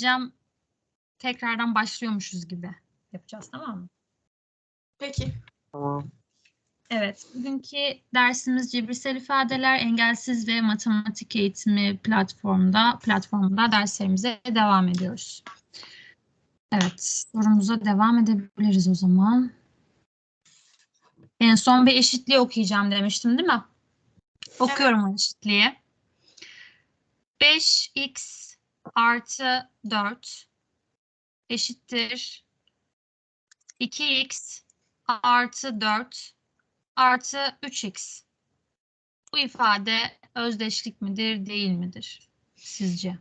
anlatacağım. Tekrardan başlıyormuşuz gibi yapacağız tamam mı? Peki. Tamam. Evet, bugünkü dersimiz cebirsel ifadeler, engelsiz ve matematik eğitimi platformda platformda derslerimize devam ediyoruz. Evet, sorumuza devam edebiliriz o zaman. En son bir eşitliği okuyacağım demiştim değil mi? Okuyorum o eşitliği. 5x artı 4 eşittir 2x artı 4 artı 3x. Bu ifade özdeşlik midir, değil midir sizce?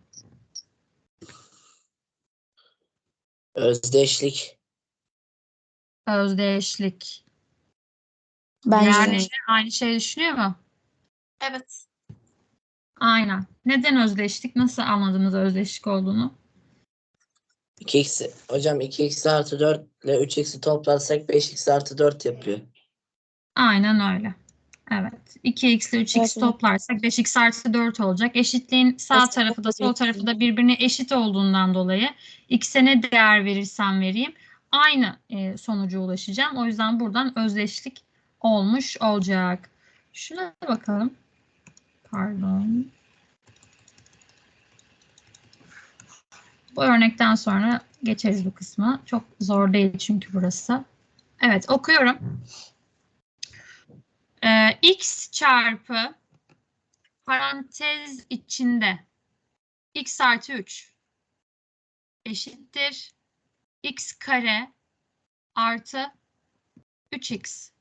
Özdeşlik. Özdeşlik. Bence yani de. aynı şey düşünüyor mu? Evet. Aynen. Neden özdeşlik? Nasıl anladınız özdeşlik olduğunu? 2x, hocam 2x artı 4 ile 3x'i toplarsak 5x artı 4 yapıyor. Aynen öyle. Evet. 2x ile 3x Evet, evet. toplarsak 5x artı 4 olacak. Eşitliğin sağ tarafı da sol tarafı da birbirine eşit olduğundan dolayı x'e ne değer verirsem vereyim aynı e, sonuca ulaşacağım. O yüzden buradan özdeşlik olmuş olacak. Şuna bakalım. Pardon. Bu örnekten sonra geçeriz bu kısmı. Çok zor değil çünkü burası. Evet okuyorum. Ee, x çarpı parantez içinde x artı 3 eşittir x kare artı 3x.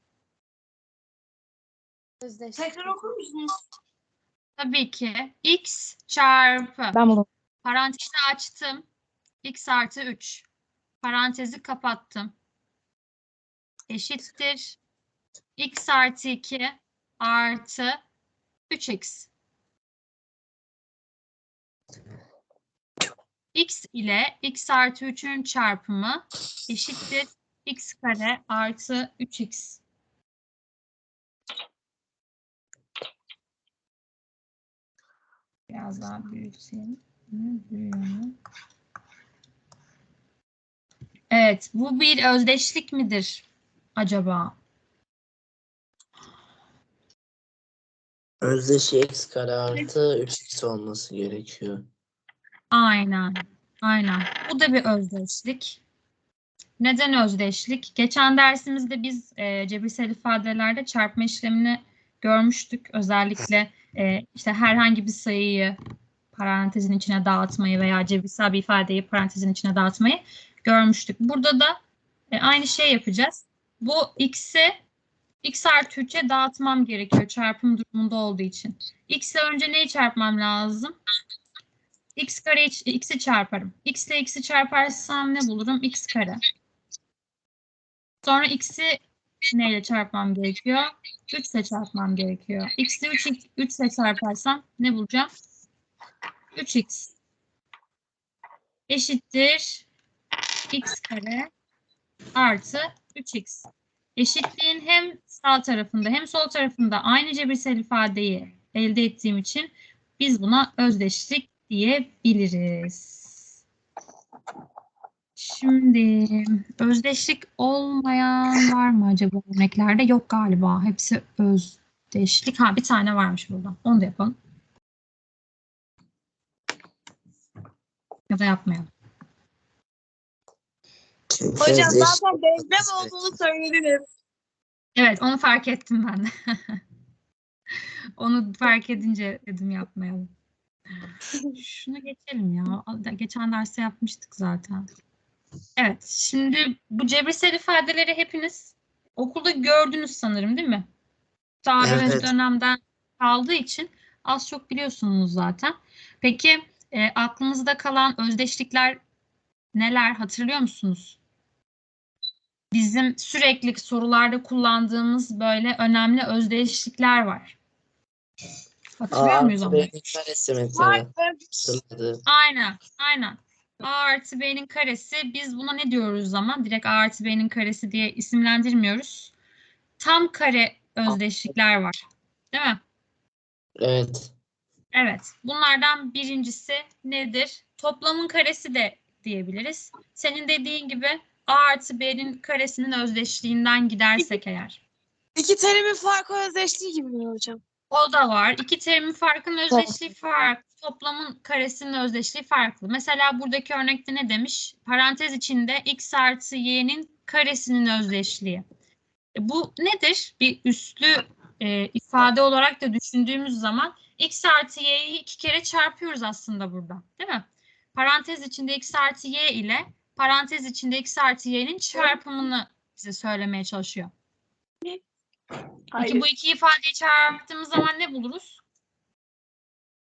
Tekrar okur musunuz? Tabii ki. X çarpı Ben bunu parantezi açtım. X artı 3 parantezi kapattım. Eşittir. X artı 2 artı 3x. x. İle x artı 3'ün çarpımı eşittir. X kare artı 3x. Biraz daha büyüteyim. Evet, bu bir özdeşlik midir acaba? Özdeşi x kare artı 3x olması gerekiyor. Aynen, aynen. Bu da bir özdeşlik. Neden özdeşlik? Geçen dersimizde biz e, cebirsel ifadelerde çarpma işlemini görmüştük. Özellikle e, işte herhangi bir sayıyı parantezin içine dağıtmayı veya cebirsel bir ifadeyi parantezin içine dağıtmayı görmüştük. Burada da e, aynı şey yapacağız. Bu x'i x artı 3'e dağıtmam gerekiyor çarpım durumunda olduğu için. x ile önce neyi çarpmam lazım? x kare x'i çarparım. x ile x'i çarparsam ne bulurum? x kare. Sonra x'i neyle çarpmam gerekiyor? 3 ile çarpmam gerekiyor. x ile 3, 3 ile çarparsam ne bulacağım? 3x eşittir x kare artı 3x. Eşitliğin hem sağ tarafında hem sol tarafında aynı cebirsel ifadeyi elde ettiğim için biz buna özdeşlik diyebiliriz. Şimdi özdeşlik olmayan var mı acaba örneklerde? Yok galiba. Hepsi özdeşlik. Ha bir tane varmış burada. Onu da yapalım. Ya da yapmayalım. Hocam zaten denklem olduğunu söylediniz. Evet onu fark ettim ben de. onu fark edince dedim yapmayalım. Şuna geçelim ya. Geçen derste yapmıştık zaten. Evet, şimdi bu cebirsel ifadeleri hepiniz okulda gördünüz sanırım değil mi? Daha Evet. evet. dönemden kaldığı için az çok biliyorsunuz zaten. Peki e, aklınızda kalan özdeşlikler neler hatırlıyor musunuz? Bizim sürekli sorularda kullandığımız böyle önemli özdeşlikler var. Hatırlıyor A muyuz onları? Var, evet. Aynen, aynen. A artı B'nin karesi. Biz buna ne diyoruz zaman? Direkt A artı B'nin karesi diye isimlendirmiyoruz. Tam kare özdeşlikler var. Değil mi? Evet. Evet. Bunlardan birincisi nedir? toplamın karesi de diyebiliriz. Senin dediğin gibi A artı B'nin karesinin özdeşliğinden gidersek eğer. İki terimin farkı özdeşliği gibi mi hocam? O da var. İki terimin farkının özdeşliği farklı. Toplamın karesinin özdeşliği farklı. Mesela buradaki örnekte ne demiş? Parantez içinde x artı y'nin karesinin özdeşliği. E, Bu nedir? Bir üslü e, ifade olarak da düşündüğümüz zaman x artı y'yi iki kere çarpıyoruz aslında burada. Değil mi? Parantez içinde x artı y ile parantez içinde x artı y'nin çarpımını bize söylemeye çalışıyor. Peki bu iki ifadeyi çarptığımız zaman ne buluruz?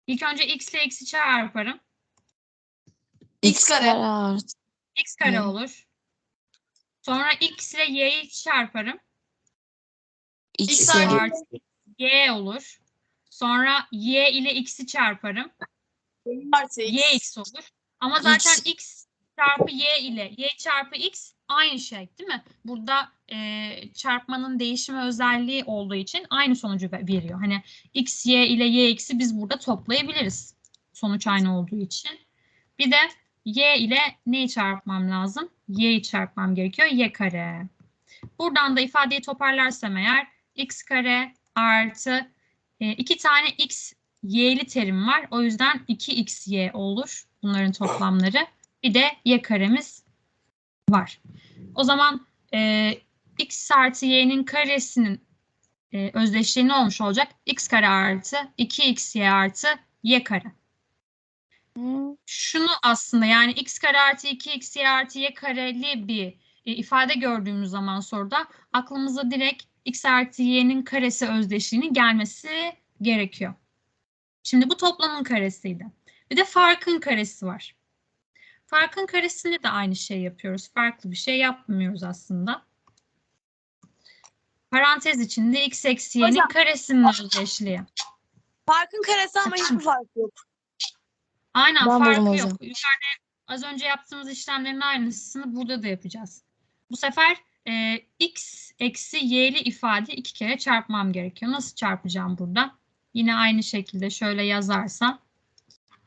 İlk önce x ile x'i çarparım. X kare. artı. x kare Hı. olur. Sonra x ile y'yi çarparım. X X artı- Artı y olur. Sonra y ile x'i çarparım. Artı X. y x olur. Ama zaten X. x çarpı y ile y çarpı x aynı şey değil mi? Burada e, çarpmanın değişimi özelliği olduğu için aynı sonucu ve- veriyor. Hani x, y ile y x'i biz burada toplayabiliriz. Sonuç aynı olduğu için. Bir de y ile neyi çarpmam lazım? y'yi çarpmam gerekiyor. y kare. Buradan da ifadeyi toparlarsam eğer x kare artı e, iki tane x y'li terim var. O yüzden 2xy olur bunların toplamları. Bir de y karemiz var. O zaman e, x artı y'nin karesinin e, özdeşliği ne olmuş olacak? x kare artı 2xy artı y kare. Şunu aslında yani x kare artı 2xy artı y kareli bir e, ifade gördüğümüz zaman soruda aklımıza direkt x artı y'nin karesi özdeşliğinin gelmesi gerekiyor. Şimdi bu toplamın karesiydi. Bir de farkın karesi var. Farkın karesinde de aynı şey yapıyoruz. Farklı bir şey yapmıyoruz aslında. Parantez içinde x eksi y'nin Hocam. karesinin özdeşliği. Farkın karesi ama hiçbir fark yok. Aynen Ben farkı hocam. yok. Yukarıda az önce yaptığımız işlemlerin aynısını burada da yapacağız. Bu sefer e, x eksi y'li ifade iki kere çarpmam gerekiyor. Nasıl çarpacağım burada? Yine aynı şekilde şöyle yazarsam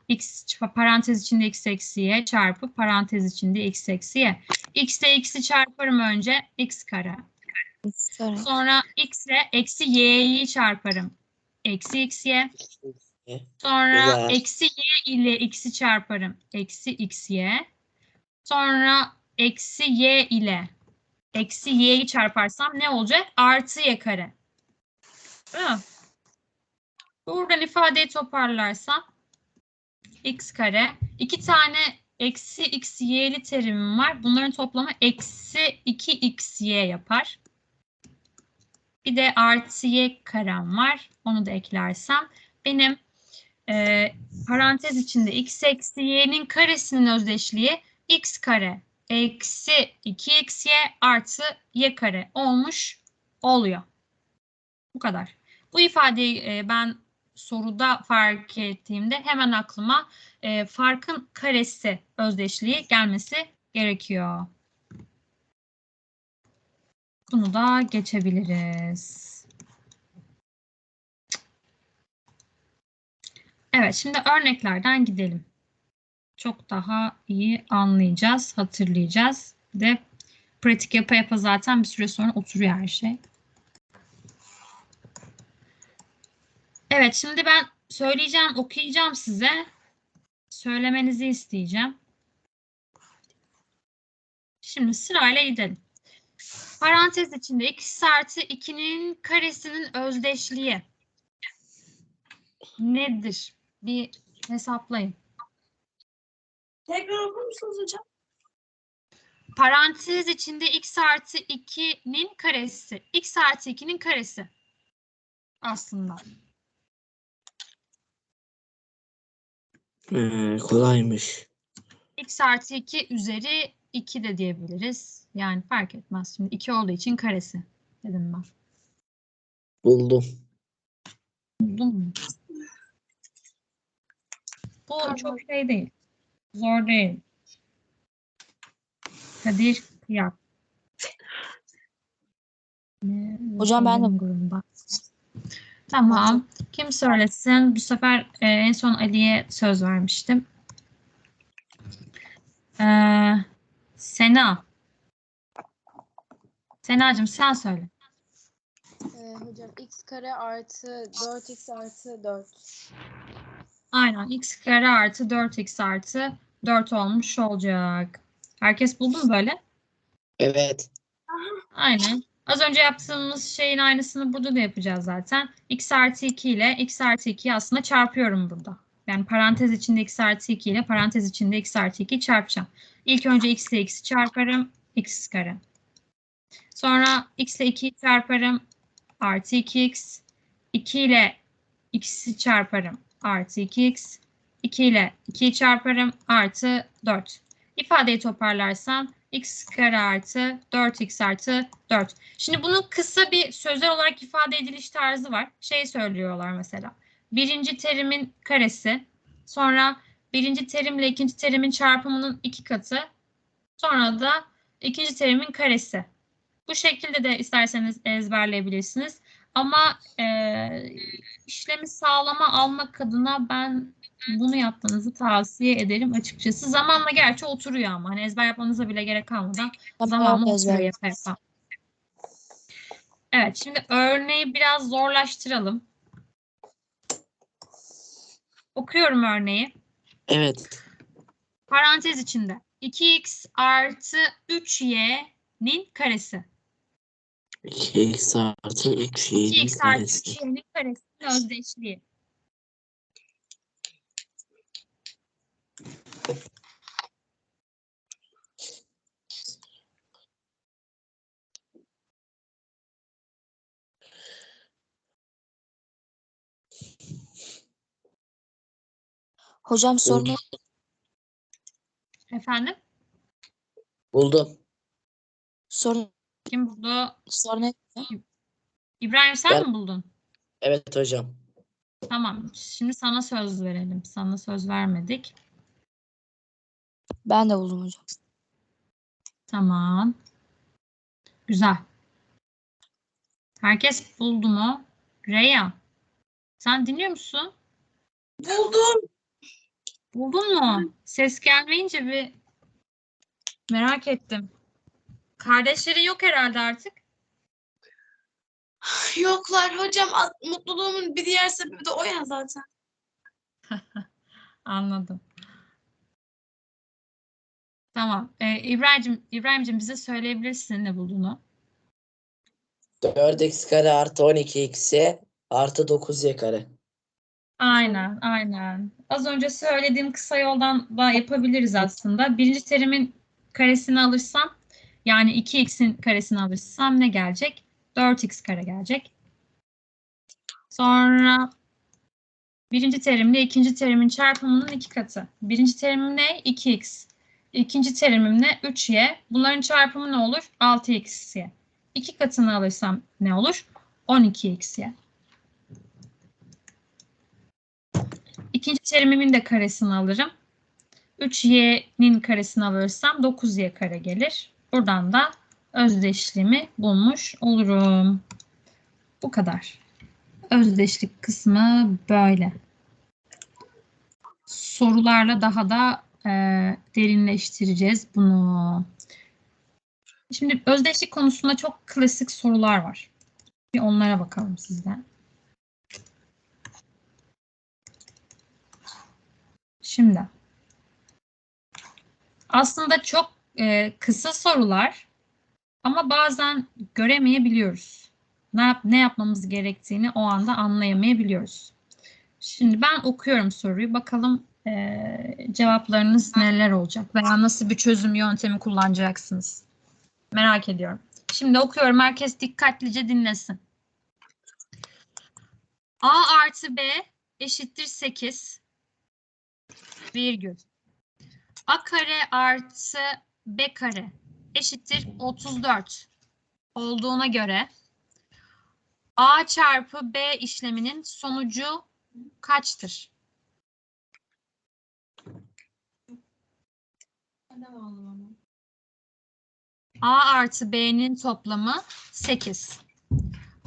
x parantez içinde x eksi y çarpı parantez içinde x eksi y. x ile x'i çarparım önce x kare. X kare. Sonra x ile eksi y'yi çarparım. Eksi xy. Sonra Güzel. eksi y ile x'i çarparım. Eksi xy. Sonra eksi y ile eksi y'yi çarparsam ne olacak? Artı y kare. Değil mi? Buradan ifadeyi toparlarsam x kare. iki tane eksi x y'li terimim var. Bunların toplamı eksi 2xy yapar. Bir de artı y karem var. Onu da eklersem benim e, parantez içinde x eksi y'nin karesinin özdeşliği x kare eksi 2xy artı y kare olmuş oluyor. Bu kadar. Bu ifadeyi e, ben soruda fark ettiğimde hemen aklıma e, farkın karesi özdeşliği gelmesi gerekiyor. Bunu da geçebiliriz. Evet, şimdi örneklerden gidelim. Çok daha iyi anlayacağız, hatırlayacağız. Bir de pratik yapa yapa zaten bir süre sonra oturuyor her şey. Evet, şimdi ben söyleyeceğim, okuyacağım size. Söylemenizi isteyeceğim. Şimdi sırayla gidelim. Parantez içinde x artı 2'nin karesinin özdeşliği nedir? Bir hesaplayın. Tekrar okur musunuz hocam? Parantez içinde x artı 2'nin karesi. x artı 2'nin karesi. Aslında. Ee, kolaymış. x artı 2 üzeri 2 de diyebiliriz. Yani fark etmez. Şimdi 2 olduğu için karesi dedim ben. Buldum. Buldun mu? Bu Tamam. çok şey değil. Zor değil. Kadir Kıyak. Ne- Hocam ben de- Grubunda. Tamam. Kim söylesin? Bu sefer e, en son Ali'ye söz vermiştim. Ee, Sena. Senacığım sen söyle. Ee, hocam x kare artı 4x artı 4. Aynen x kare artı 4x artı 4 olmuş olacak. Herkes buldu mu böyle? Evet. Aynen. Az önce yaptığımız şeyin aynısını burada da yapacağız zaten. x artı 2 ile x artı 2'yi aslında çarpıyorum burada. Yani parantez içinde x artı 2 ile parantez içinde x artı 2'yi çarpacağım. İlk önce x ile x'i çarparım. x kare. Sonra x ile 2'yi çarparım. Artı 2x. 2 ile x'i çarparım. Artı 2x. 2 ile 2'yi çarparım. Artı 4. İfadeyi toparlarsam x kare artı 4x artı 4. Şimdi bunun kısa bir sözel olarak ifade ediliş tarzı var. Şey söylüyorlar mesela. Birinci terimin karesi, sonra birinci terimle ikinci terimin çarpımının iki katı, sonra da ikinci terimin karesi. Bu şekilde de isterseniz ezberleyebilirsiniz. Ama eee işlemi sağlama almak adına ben bunu yapmanızı tavsiye ederim açıkçası. Zamanla gerçi oturuyor ama hani ezber yapmanıza bile gerek kalmadan zamanla oturuyor yapa yapa. Evet şimdi örneği biraz zorlaştıralım. Okuyorum örneği. Evet. Parantez içinde 2x artı 3y'nin karesi. 2x artı 3y'nin 2x artı karesi. 3y'nin karesinin özdeşliği. Hocam sorun Efendim? Buldum. sorun Kim buldu? sorun? İbrahim sen Ben- mi buldun? Evet hocam. Tamam. Şimdi sana söz verelim. Sana söz vermedik. Ben de buldum hocam. Tamam. Güzel. Herkes buldu mu? Reya. Sen dinliyor musun? Buldum. Buldun mu? Ses gelmeyince bir merak ettim. Kardeşlerin yok herhalde artık. Yoklar hocam. Mutluluğumun bir diğer sebebi de o ya zaten. Anladım. Tamam. Ee, İbrahim'cim, İbrahim'cim bize söyleyebilirsin ne bulduğunu. 4x kare artı 12x'e artı 9y kare. Aynen, aynen. Az önce söylediğim kısa yoldan da yapabiliriz aslında. Birinci terimin karesini alırsam, yani 2x'in karesini alırsam ne gelecek? 4x kare gelecek. Sonra birinci terimle ikinci terimin çarpımının iki katı. Birinci terimim ne? 2x. İkinci terimim ne? 3y. Bunların çarpımı ne olur? 6xy. İki katını alırsam ne olur? 12xy. İkinci terimimin de karesini alırım. 3y'nin karesini alırsam 9y kare gelir. Buradan da özdeşliğimi bulmuş olurum. Bu kadar. Özdeşlik kısmı böyle. Sorularla daha da e, derinleştireceğiz bunu. Şimdi özdeşlik konusunda çok klasik sorular var. Bir onlara bakalım sizden. Şimdi aslında çok e, kısa sorular ama bazen göremeyebiliyoruz. Ne, yap, ne yapmamız gerektiğini o anda anlayamayabiliyoruz. Şimdi ben okuyorum soruyu. Bakalım e, cevaplarınız neler olacak veya nasıl bir çözüm yöntemi kullanacaksınız. Merak ediyorum. Şimdi okuyorum. Herkes dikkatlice dinlesin. A artı B eşittir 8 virgül. A kare artı B kare eşittir 34 olduğuna göre A çarpı B işleminin sonucu kaçtır? A artı B'nin toplamı 8.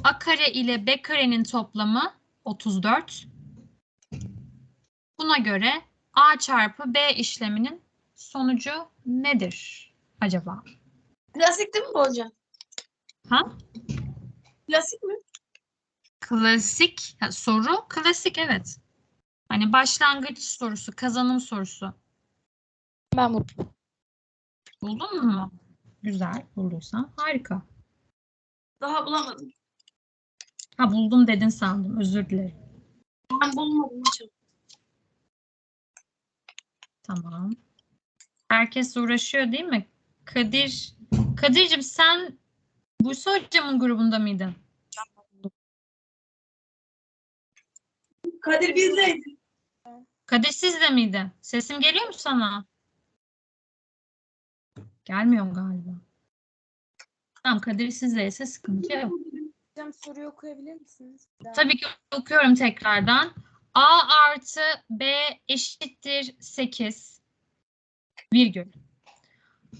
A kare ile B karenin toplamı 34. Buna göre A çarpı B işleminin sonucu nedir acaba? Klasik değil mi bu hocam? Ha? Klasik mi? Klasik ha, soru klasik evet. Hani başlangıç sorusu, kazanım sorusu. Ben bu. Buldun mu? Güzel bulduysan harika. Daha bulamadım. Ha buldum dedin sandım özür dilerim. Ben bulmadım hocam. Tamam. Herkes uğraşıyor değil mi? Kadir, Kadir'cim sen Buse hocamın grubunda mıydın? Kadir bizdeydi. Kadir sizde miydi? Sesim geliyor mu sana? Gelmiyor galiba. Tamam Kadir sizdeyse sıkıntı yok. Hocam soruyu okuyabilir misiniz? Tabii ki okuyorum tekrardan. A artı B eşittir 8 virgül.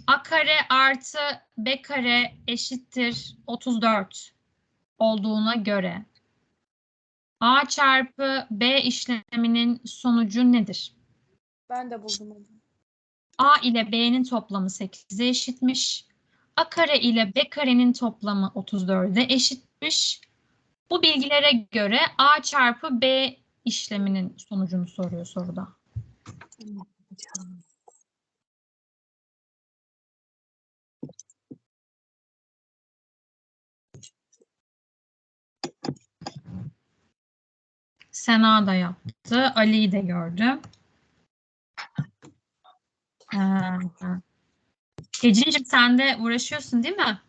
A kare artı B kare eşittir 34 olduğuna göre A çarpı B işleminin sonucu nedir? Ben de buldum hocam. A ile B'nin toplamı 8'e eşitmiş. A kare ile B karenin toplamı 34'e eşitmiş. Bu bilgilere göre A çarpı B işleminin sonucunu soruyor soruda. Sena da yaptı. Ali'yi de gördüm. Ee, Ece'cim sen de uğraşıyorsun değil mi?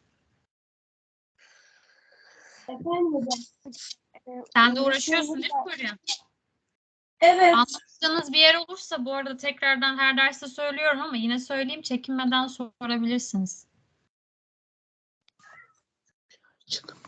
Efendim hocam. Ee, Sen de uğraşıyorsun değil mi Kurya? Evet. Anlattığınız bir yer olursa bu arada tekrardan her derste söylüyorum ama yine söyleyeyim çekinmeden sorabilirsiniz. Çıktım.